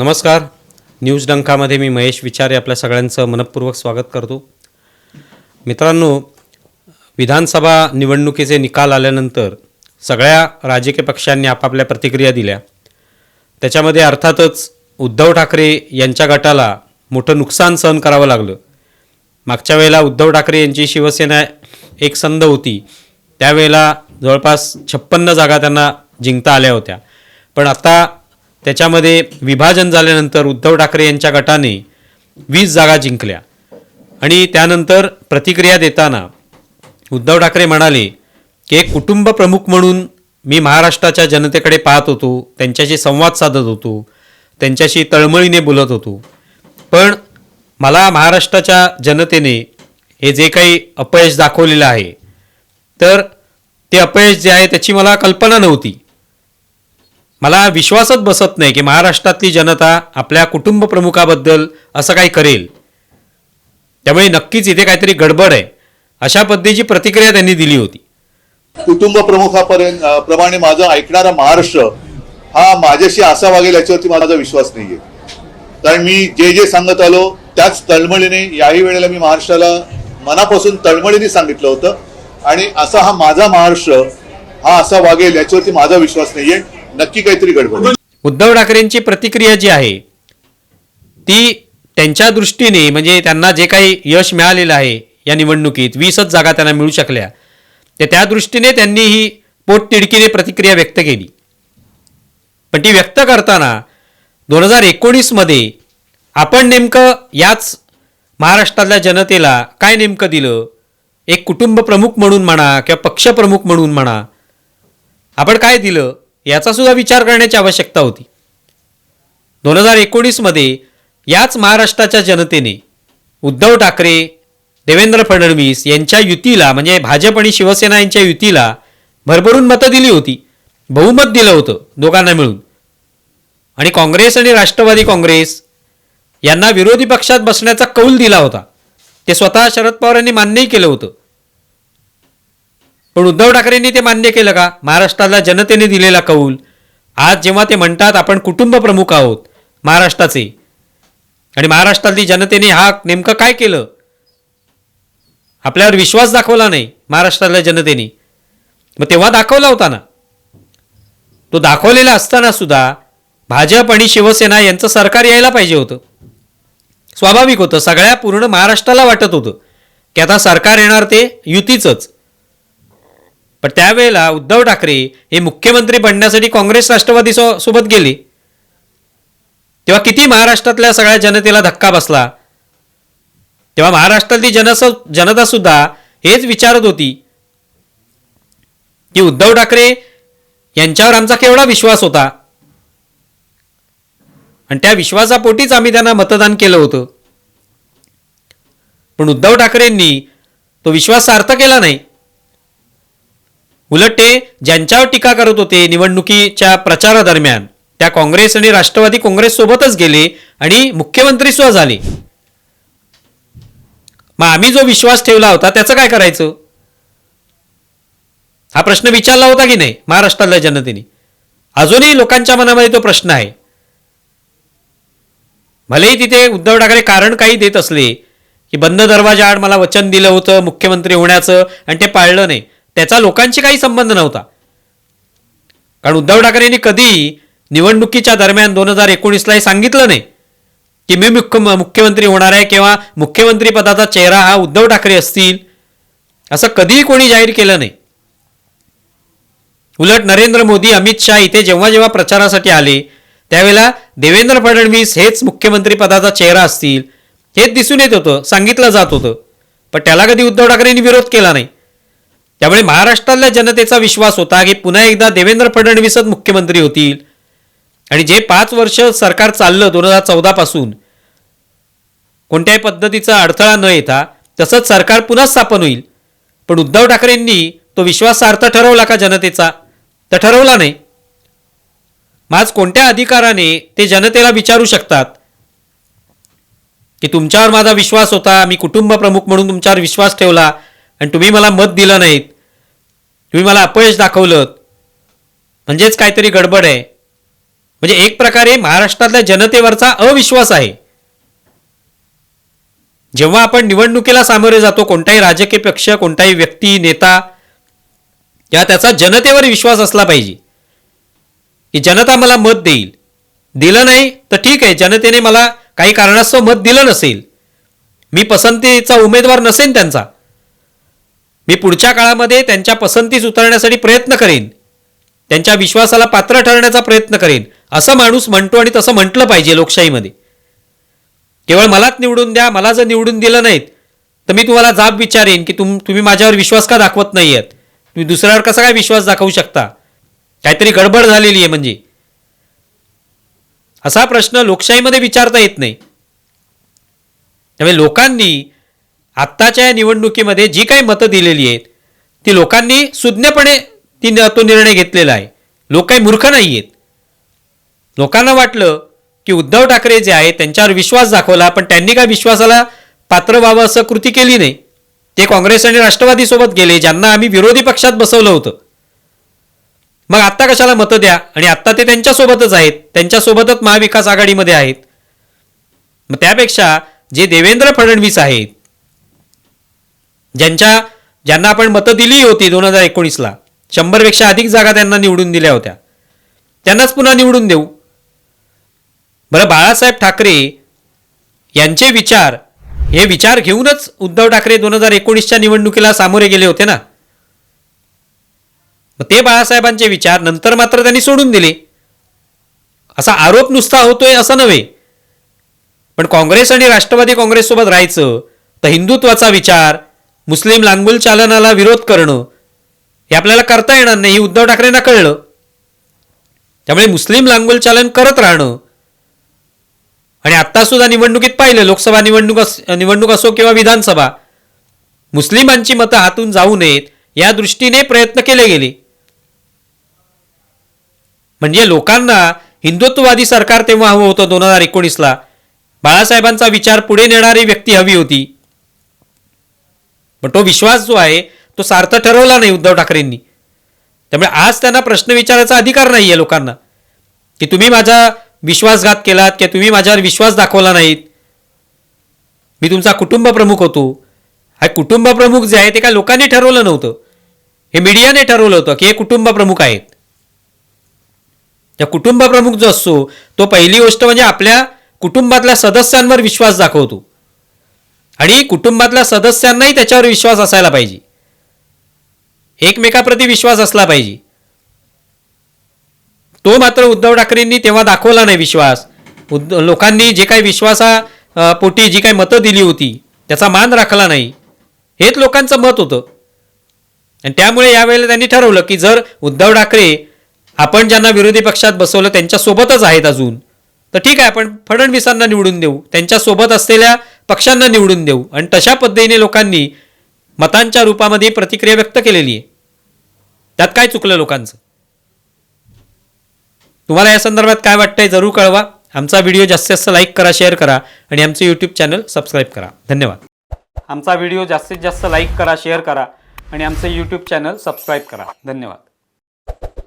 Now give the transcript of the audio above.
नमस्कार. न्यूज डंकामध्ये मी महेश विचारे आपल्या सगळ्यांचं मनपूर्वक स्वागत करतो. मित्रांनो विधानसभा निवडणुकीचे निकाल आल्यानंतर सगळ्या राजकीय पक्षांनी आपापल्या प्रतिक्रिया दिल्या. त्याच्यामध्ये अर्थातच उद्धव ठाकरे यांच्या गटाला मोठं नुकसान सहन करावं लागलं. मागच्या वेळेला उद्धव ठाकरे यांची शिवसेना एक संध होती. त्यावेळेला जवळपास छप्पन्न जागा त्यांना जिंकता आल्या होत्या. पण आता त्याच्यामध्ये विभाजन झाल्यानंतर उद्धव ठाकरे यांच्या गटाने वीस जागा जिंकल्या. आणि त्यानंतर प्रतिक्रिया देताना उद्धव ठाकरे म्हणाले की एक कुटुंब प्रमुख म्हणून मी महाराष्ट्राच्या जनतेकडे पाहत होतो त्यांच्याशी संवाद साधत होतो त्यांच्याशी तळमळीने बोलत होतो. पण मला महाराष्ट्राच्या जनतेने हे जे काही अपयश दाखवलेलं आहे तर ते अपयश जे आहे त्याची मला कल्पना नव्हती. मला विश्वासच बसत नाही की महाराष्ट्रातली जनता आपल्या कुटुंब प्रमुखाबद्दल असं काही करेल. त्यामुळे नक्कीच इथे काहीतरी गडबड आहे. अशा पद्धतीची प्रतिक्रिया त्यांनी दिली होती. कुटुंब प्रमुखापर्यंत प्रमाणे माझं ऐकणारा महाराष्ट्र हा माझ्याशी असा वागेल याच्यावरती माझा विश्वास नाहीये. कारण मी जे जे सांगत आलो त्याच तळमळीने याही वेळेला मी महाराष्ट्राला मनापासून तळमळीने सांगितलं होतं. आणि असा हा माझा महाराष्ट्र हा असा वागेल याच्यावरती माझा विश्वास नाहीये. नक्की काहीतरी गडबड उद्धव ठाकरेंची प्रतिक्रिया जी आहे ती त्यांच्या दृष्टीने म्हणजे त्यांना जे काही यश मिळालेलं आहे या निवडणुकीत वीसच जागा त्यांना मिळू शकल्या तर त्या दृष्टीने त्यांनी ही पोटतिडकीने प्रतिक्रिया व्यक्त केली. पण ती व्यक्त करताना दोन हजार एकोणीसमध्ये आपण नेमकं याच महाराष्ट्रातल्या जनतेला काय नेमकं दिलं? एक कुटुंब प्रमुख म्हणून म्हणा किंवा पक्षप्रमुख म्हणून म्हणा आपण काय दिलं? याचा सुद्धा विचार करण्याची आवश्यकता होती. दोन हजार एकोणीसमध्ये याच महाराष्ट्राच्या जनतेने उद्धव ठाकरे देवेंद्र फडणवीस यांच्या युतीला म्हणजे भाजप आणि शिवसेना यांच्या युतीला भरभरून मतं दिली होती. बहुमत दिलं होतं दोघांना मिळून. आणि काँग्रेस आणि राष्ट्रवादी काँग्रेस यांना विरोधी पक्षात बसण्याचा कौल दिला होता. ते स्वतः शरद पवारांनी मान्यही केलं होतं. पण उद्धव ठाकरेंनी ते मान्य केलं का? महाराष्ट्राला जनतेने दिलेला कौल. आज जेव्हा ते म्हणतात आपण कुटुंब प्रमुख आहोत महाराष्ट्राचे. आणि महाराष्ट्रातली जनतेने हा नेमकं काय केलं? आपल्यावर विश्वास दाखवला नाही महाराष्ट्रातल्या जनतेने. मग तेव्हा दाखवला होता ना. तो दाखवलेला असताना सुद्धा भाजप आणि शिवसेना यांचं सरकार यायला पाहिजे होतं. स्वाभाविक होतं सगळ्या पूर्ण महाराष्ट्राला वाटत होतं. की आता सरकार येणार ते युतीचंच. पण त्यावेळेला उद्धव ठाकरे हे मुख्यमंत्री बनण्यासाठी काँग्रेस राष्ट्रवादी सो सोबत गेले. तेव्हा किती महाराष्ट्रातल्या सगळ्या जनतेला धक्का बसला. तेव्हा महाराष्ट्रातली जनस जनता सुद्धा हेच विचारत होती की उद्धव ठाकरे यांच्यावर आमचा केवढा विश्वास होता? आणि त्या विश्वासापोटीच आम्ही त्यांना मतदान केलं होतं. पण उद्धव ठाकरेंनी तो विश्वास सार्थ केला नाही. उलट ते ज्यांच्यावर टीका करत होते निवडणुकीच्या प्रचारादरम्यान त्या काँग्रेस आणि राष्ट्रवादी काँग्रेस सोबतच गेले आणि मुख्यमंत्री सुद्धा झाले. मग आम्ही जो विश्वास ठेवला होता त्याचं काय करायचं? हा प्रश्न विचारला होता की नाही महाराष्ट्रातल्या जनतेने? अजूनही लोकांच्या मनामध्ये तो प्रश्न आहे. भलेही तिथे उद्धव ठाकरे कारण काही देत असले की बंद दरवाजा आड मला वचन दिलं होतं मुख्यमंत्री होण्याचं आणि ते पाळलं नाही. त्याचा लोकांशी काही संबंध नव्हता. कारण उद्धव ठाकरेंनी कधी निवडणुकीच्या दरम्यान दोन हजार एकोणीसला हे सांगितलं नाही की मी मुख्य मुख्यमंत्री होणार आहे किंवा मुख्यमंत्री पदाचा चेहरा हा उद्धव ठाकरे असतील असं कधीही कोणी जाहीर केलं नाही. उलट नरेंद्र मोदी अमित शहा इथे जेव्हा जेव्हा प्रचारासाठी आले त्यावेळेला देवेंद्र फडणवीस हेच मुख्यमंत्री पदाचा चेहरा असतील हेच दिसून येत होतं सांगितलं जात होतं. पण त्याला कधी उद्धव ठाकरेंनी विरोध केला नाही. त्यामुळे महाराष्ट्रातल्या जनतेचा विश्वास होता की पुन्हा एकदा देवेंद्र फडणवीसच मुख्यमंत्री होतील. आणि जे पाच वर्ष सरकार चाललं दोन हजार चौदापासून कोणत्याही पद्धतीचा अडथळा न येता तसंच सरकार पुन्हा स्थापन होईल. पण उद्धव ठाकरेंनी तो विश्वासार्थ ठरवला का जनतेचा? तर ठरवला नाही. मग आज कोणत्या अधिकाराने ते जनतेला विचारू शकतात? की तुमच्यावर माझा विश्वास होता मी कुटुंब प्रमुख म्हणून तुमच्यावर विश्वास ठेवला आणि तुम्ही मला मत दिलं नाहीत. तुम्ही मला अपयश दाखवलं. म्हणजेच काहीतरी गडबड आहे. म्हणजे एक प्रकारे महाराष्ट्रातल्या जनतेवरचा अविश्वास आहे. जेव्हा आपण निवडणुकीला सामोरे जातो कोणताही राजकीय पक्ष कोणताही व्यक्ती नेता या त्याचा जनतेवर विश्वास असला पाहिजे. की जनता मला मत देईल. दिलं नाही तर ठीक आहे जनतेने मला काही कारणास्तव मत दिलं नसेल. मी पसंतीचा उमेदवार नसेन त्यांचा. मी पुढच्या काळामध्ये त्यांच्या पसंतीस उतरण्यासाठी प्रयत्न करेन. त्यांच्या विश्वासाला पात्र ठरण्याचा प्रयत्न करेन. असं माणूस म्हणतो आणि तसं म्हटलं पाहिजे लोकशाहीमध्ये. केवळ मलाच निवडून द्या मला जर निवडून दिलं नाहीत तर मी तुम्हाला जाब विचारेन की तुम तुम्ही माझ्यावर विश्वास का दाखवत नाही आहेत तुम्ही दुसऱ्यावर कसा काय विश्वास दाखवू शकता? काहीतरी गडबड झालेली आहे म्हणजे. असा प्रश्न लोकशाहीमध्ये विचारता येत नाही. त्यामुळे लोकांनी आत्ताच्या या निवडणुकीमध्ये जी काही मतं दिलेली आहेत ती लोकांनी सुज्ञपणे ती तो निर्णय घेतलेला आहे. लोक काही मूर्ख नाही आहेत. लोकांना वाटलं की उद्धव ठाकरे जे आहेत त्यांच्यावर विश्वास दाखवला पण त्यांनी काय विश्वासाला पात्र व्हावं असं कृती केली नाही. ते काँग्रेस आणि राष्ट्रवादीसोबत गेले ज्यांना आम्ही विरोधी पक्षात बसवलं होतं. मग आत्ता कशाला मतं द्या? आणि आत्ता ते त्यांच्यासोबतच आहेत त्यांच्यासोबतच महाविकास आघाडीमध्ये आहेत. मग त्यापेक्षा जे देवेंद्र फडणवीस आहेत ज्यांच्या ज्यांना आपण मतं दिली होती दोन हजार एकोणीसला शंभरपेक्षा अधिक जागा त्यांना निवडून दिल्या होत्या. त्यांनाच पुन्हा निवडून देऊ. बरं बाळासाहेब ठाकरे यांचे विचार हे विचार घेऊनच उद्धव ठाकरे दोन हजार एकोणीसच्या निवडणुकीला सामोरे गेले होते ना? मग ते बाळासाहेबांचे विचार नंतर मात्र त्यांनी सोडून दिले. असा आरोप नुसता होतोय असं नव्हे. पण काँग्रेस आणि राष्ट्रवादी काँग्रेससोबत राहायचं तर हिंदुत्वाचा विचार मुस्लिम लांगुल चालनाला विरोध करणं हे आपल्याला करता येणार नाही हे उद्धव ठाकरेंना कळलं. त्यामुळे मुस्लिम लांगुल चालन करत राहणं आणि आत्तासुद्धा निवडणुकीत पाहिलं लोकसभा निवडणूक अस निवडणूक असो किंवा विधानसभा मुस्लिमांची मतं हातून जाऊ नयेत या दृष्टीने प्रयत्न केले गेले. म्हणजे लोकांना हिंदुत्ववादी सरकार तेव्हा हवं होतं दोन हजार एकोणीसला. बाळासाहेबांचा विचार पुढे नेणारी व्यक्ती हवी होती. पण तो विश्वास जो आहे तो सार्थ ठरवला नाही उद्धव ठाकरेंनी. त्यामुळे आज त्यांना प्रश्न विचारायचा अधिकार नाही आहे लोकांना. की तुम्ही माझा विश्वासघात केलात किंवा तुम्ही माझ्यावर विश्वास दाखवला नाहीत. मी तुमचा कुटुंब प्रमुख होतो. हा कुटुंब प्रमुख जे आहे ते काय लोकांनी ठरवलं नव्हतं. हे मीडियाने ठरवलं होतं की हे कुटुंब प्रमुख आहेत. त्या कुटुंब प्रमुख जो असतो तो पहिली गोष्ट म्हणजे आपल्या कुटुंबातल्या सदस्यांवर विश्वास दाखवतो. आणि कुटुंबातल्या सदस्यांनाही त्याच्यावर विश्वास असायला पाहिजे. एकमेकाप्रती विश्वास असला पाहिजे. तो मात्र उद्धव ठाकरेंनी तेव्हा दाखवला नाही विश्वास. उद्ध लोकांनी जे काही विश्वासा पोटी जी काही मतं दिली होती त्याचा मान राखला नाही. हेच लोकांचं मत होतं. आणि त्यामुळे यावेळेला त्यांनी ठरवलं की जर उद्धव ठाकरे आपण ज्यांना विरोधी पक्षात बसवलं त्यांच्यासोबतच आहेत अजून तर ठीक आहे आपण फडणवीसांना निवडून देऊ. त्यांच्यासोबत असलेल्या पक्षांना निवडून देऊ. आणि तशा पद्धतीने लोकांनी मतांच्या रूपामध्ये प्रतिक्रिया व्यक्त केलेली आहे. त्यात काय चुकलं लोकांचं? तुम्हाला या संदर्भात काय वाटतंय जरूर कळवा. आमचा व्हिडिओ जास्तीत जास्त लाईक करा शेअर करा आणि आमचं यूट्यूब चॅनल सबस्क्राईब करा. धन्यवाद. आमचा व्हिडिओ जास्तीत जास्त लाईक करा शेअर करा आणि आमचं यूट्यूब चॅनल सबस्क्राईब करा. धन्यवाद.